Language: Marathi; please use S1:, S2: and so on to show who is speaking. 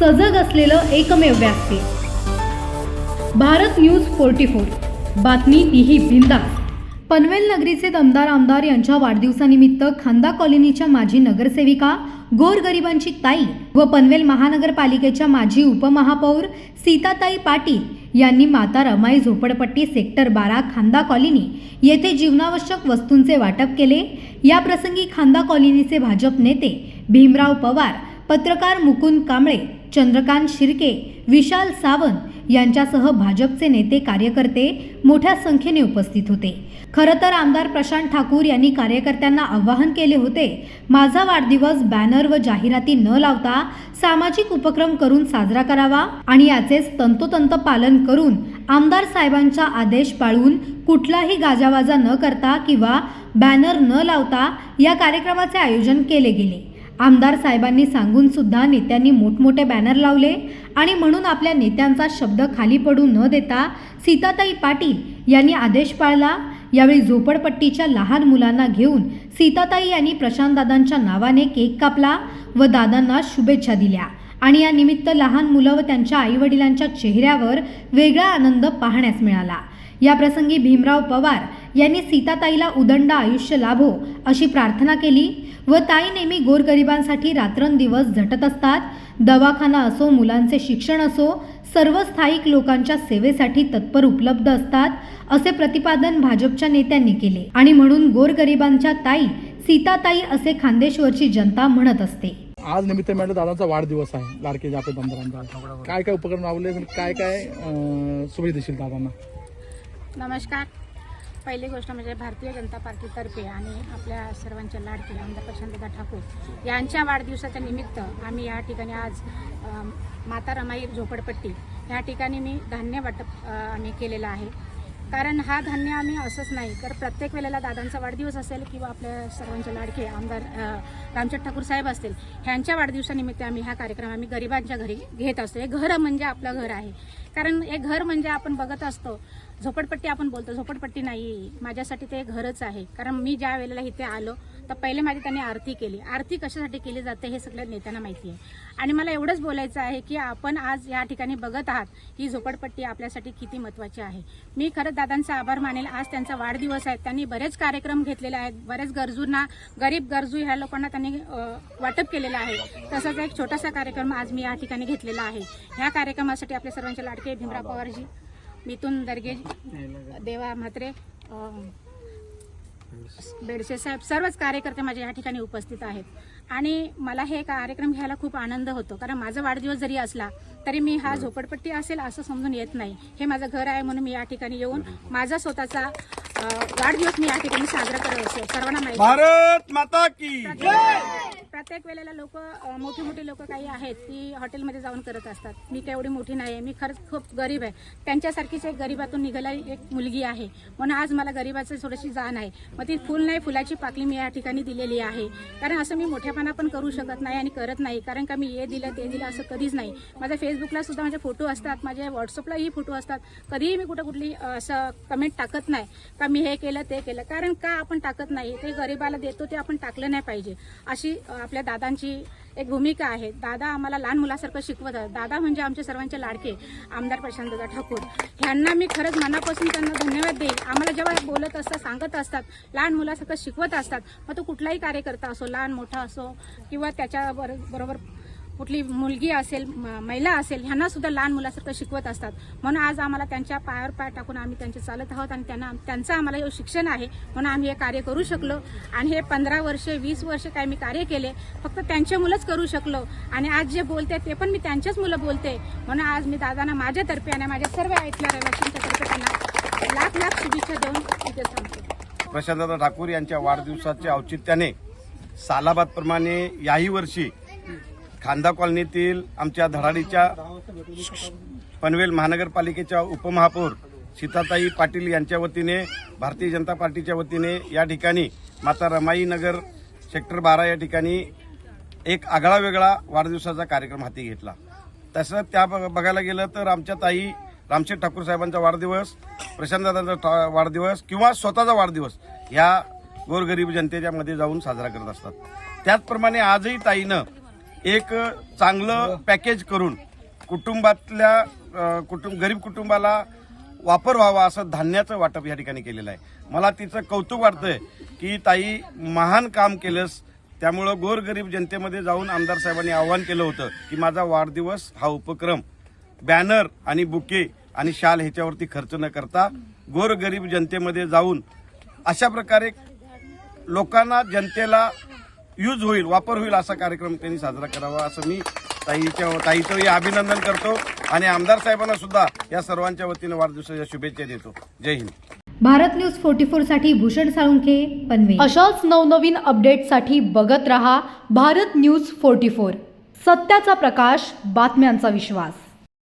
S1: सजग असलेलं एकमेव व्यासपीठ भारत न्यूज फोर्टी फोर. बातमी तीही बिंदा पनवेल नगरीचे दमदार आमदार यांच्या वाढदिवसानिमित्त खांदा कॉलनीच्या माजी नगरसेविका गोरगरिबांची ताई व पनवेल महानगरपालिकेच्या माजी उपमहापौर सीताताई पाटील यांनी माता रमाई झोपडपट्टी सेक्टर बारा खांदा कॉलनी येथे जीवनावश्यक वस्तूंचे वाटप केले. या प्रसंगी खांदा कॉलनीचे भाजप नेते भीमराव पवार पत्रकार मुकुंद कांबळे चंद्रकांत शिर्के विशाल सावंत यांच्यासह भाजपचे नेते कार्यकर्ते मोठ्या संख्येने उपस्थित होते. खरं तर आमदार प्रशांत ठाकूर यांनी कार्यकर्त्यांना आवाहन केले होते माझा वाढदिवस बॅनर व जाहिराती न लावता सामाजिक उपक्रम करून साजरा करावा आणि याचेच तंतोतंत पालन करून आमदार साहेबांचा आदेश पाळून कुठलाही गाजावाजा न करता किंवा बॅनर न लावता या कार्यक्रमाचे आयोजन केले गेले. आमदार साहेबांनी सांगून सुद्धा नेत्यांनी मोठमोठे बॅनर लावले आणि म्हणून आपल्या नेत्यांचा शब्द खाली पडू न देता सीताताई पाटील यांनी आदेश पाळला. यावेळी झोपडपट्टीच्या लहान मुलांना घेऊन सीताताई यांनी प्रशांतदादांच्या नावाने केक कापला व दादांना शुभेच्छा दिल्या आणि या निमित्त लहान मुलं व त्यांच्या आईवडिलांच्या चेहऱ्यावर वेगळा आनंद पाहण्यास मिळाला. या प्रसंगी भीमराव पवार यांनी सीताताईला उदंड आयुष्य लाभो अशी प्रार्थना केली. व ताई नेहमी गोरगरिबांसाठी रात्रंदिवस झटत असतात. दवाखाना असो मुलांचे शिक्षण असो सर्व स्थायिक लोकांच्या सेवेसाठी तत्पर उपलब्ध असतात असे प्रतिपादन भाजपच्या नेत्यांनी केले. आणि म्हणून गोरगरिबांच्या ताई सीताताई असे खांदेश्वरची जनता म्हणत असते.
S2: आज निमित्त मॅडम दादांचा वाढदिवस आहे लाडके जापे दमदारांचा काय काय उपक्रम राबवले आणि काय काय शुभेच्छा देशील दादांना?
S3: नमस्कार. पहिली गोष्ट म्हणजे भारतीय जनता पार्टीतर्फे आणि आपल्या सर्वांच्या लाडके आमदार प्रशांतदा ठाकूर यांच्या वाढदिवसाच्या निमित्त आम्ही या ठिकाणी आज माता रमाई झोपडपट्टी या ठिकाणी मी धान्य वाटप आम्ही केलेलं आहे. कारण हा धान्य आम्ही असंच नाही तर प्रत्येक वेळेला दादांचा वाढदिवस असेल किंवा आपल्या सर्वांचे लाडके आमदार रामचंद ठाकूर साहेब असतील ह्यांच्या वाढदिवसानिमित्त आम्ही हा कार्यक्रम आम्ही गरिबांच्या घरी घेत असतो. हे घर म्हणजे आपलं घर आहे. कारण हे घर म्हणजे आपण बघत असतो झोपडपट्टी आपण बोलतो झोपडपट्टी नाही माझ्यासाठी ते घरच आहे. कारण मी ज्या वेळेला इथे आलो तर पहिले माझी त्यांनी आरती केली. आरती कशासाठी केली जाते हे सगळ्या नेत्यांना माहिती आहे. आणि मला एवढंच बोलायचं आहे की आपण आज या ठिकाणी बघत आहात ही झोपडपट्टी आपल्यासाठी किती महत्वाची आहे. मी खरंच दादांचा आभार मानेल. आज त्यांचा वाढदिवस आहे. त्यांनी बरेच कार्यक्रम घेतलेले आहेत. बरेच गरजूंना गरीब गरजू ह्या लोकांना त्यांनी वाटप केलेलं आहे. तसाच एक छोटासा कार्यक्रम आज मी या ठिकाणी घेतलेला आहे. ह्या कार्यक्रमासाठी आपल्या सर्वांचे लाडके भीमराव पवारजी. मिथून दर्गे देवा म्हात्रे बेडसे साहेब सर्वच कार्यकर्ते माझ्या या ठिकाणी उपस्थित आहेत. आणि मला हे कार्यक्रम घ्यायला खूप आनंद होतो. कारण माझा वाढदिवस जरी असला तरी मी हा झोपडपट्टी असेल असं समजून येत नाही. हे माझं घर आहे म्हणून मी या ठिकाणी येऊन माझा स्वतःचा वाढदिवस मी या ठिकाणी साजरा करत असतो. सर्वांना माहिती
S4: भारत माता की
S3: प्रत्येक वेळेला लोक मोठी मोठी लोक काही आहेत ती हॉटेलमध्ये जाऊन करत असतात. मी काय एवढी मोठी नाही आहे मी खरंच खूप गरीब आहे. त्यांच्यासारखीच एक गरीबातून निघालेली एक मुलगी आहे. म्हणून आज मला गरीबाचं थोडीशी जाण आहे. मग ती फुल नाही फुलाची पाकली मी या ठिकाणी दिलेली आहे. कारण असं मी मोठेपणा पण करू शकत नाही आणि करत नाही. कारण का मी हे दिलं ते दिलं असं कधीच नाही. माझ्या फेसबुकला सुद्धा माझे फोटो असतात माझ्या व्हॉट्सअपलाही फोटो असतात. कधीही मी कुठं कुठली असं कमेंट टाकत नाही. का मी हे केलं ते केलं. कारण का आपण टाकत नाही? ते गरिबाला देतो ते आपण टाकलं नाही पाहिजे. अशी आपल्या दादांची एक भूमिका आहे. दादा आम्हाला लहान मुलासारखं शिकवत दादा म्हणजे आमचे सर्वांचे लाडके आमदार प्रशांतदा ठाकूर. ह्यांना मी खरंच मनापासून त्यांना धन्यवाद देईल आम्हाला जेव्हा बोलत असतात सांगत असतात लहान मुलासारखं शिकवत असतात मग तो कुठलाही कार्यकर्ता असो लहान मोठा असो किंवा त्याच्या बरोबर कुठली मुलगी असेल म- महिला असेल ह्यांना सुद्धा लहान मुलासारखं शिकवत असतात. म्हणून आज आम्हाला त्यांच्या पायावर पाय टाकून आम्ही त्यांचे चालत आहोत आणि त्यांना त्यांचं आम्हाला हे शिक्षण आहे. म्हणून आम्ही हे कार्य करू शकलो. आणि हे पंधरा वर्षे वीस वर्ष काय मी कार्य केले. फक्त त्यांचे मुलंच करू शकलो. आणि आज जे बोलते ते पण मी त्यांचेच मुलं बोलते. म्हणून आज मी दादांना माझ्यातर्फे आणि माझ्या सर्व ऐकल्या रहिवाशांच्यातर्फे त्यांना लाख लाख शुभेच्छा देऊन इथे सांगतो
S4: प्रशांतदा ठाकूर यांच्या वाढदिवसाच्या औचित्याने सालाबादप्रमाणे याही वर्षी खांदा कॉलनीतील आमच्या धडाडीच्या पनवेल महानगरपालिकेच्या उपमहापौर सीताताई पाटील यांच्या वतीने भारतीय जनता पार्टीच्या वतीने या ठिकाणी माता रमाईनगर सेक्टर बारा या ठिकाणी एक आगळा वेगळा वाढदिवसाचा कार्यक्रम हाती घेतला. तसं त्या बघायला गेलं तर आमच्या ताई रामशेठ ठाकूर साहेबांचा वाढदिवस प्रशांतदादांचा वाढदिवस किंवा स्वतःचा वाढदिवस ह्या गोरगरीब जनतेच्या मध्ये जाऊन साजरा करत असतात. त्याचप्रमाणे आजही ताईनं एक चांगलं पॅकेज करून कुटुंबातल्या कुटुंब गरीब कुटुंबाला वापर व्हावा असं धान्याचं वाटप या ठिकाणी केलेलं आहे. मला तिचं कौतुक वाटतंय की ताई महान काम केलंस. त्यामुळं गोरगरीब जनतेमध्ये जाऊन आमदार साहेबांनी आवाहन केलं होतं की माझा वाढदिवस हा उपक्रम बॅनर आणि बुके आणि शाल ह्याच्यावरती खर्च न करता गोरगरीब जनतेमध्ये जाऊन अशा प्रकारे लोकांना जनतेला यूज होईल वापर होईल असा कार्यक्रम त्यांनी साजरा करावा असं मी ताईच्या ताईचंही अभिनंदन करतो आणि आमदार साहेबांना सुद्धा या सर्वांच्या वतीनं वाढदिवसाच्या शुभेच्छा देतो. जय हिंद.
S1: भारत न्यूज फोर्टी फोरसाठी भूषण साळुंखे पनवेल. अशाच नवनवीन अपडेटसाठी बघत रहा भारत न्यूज फोर्टी फोर. सत्याचा प्रकाश बातम्यांचा विश्वास.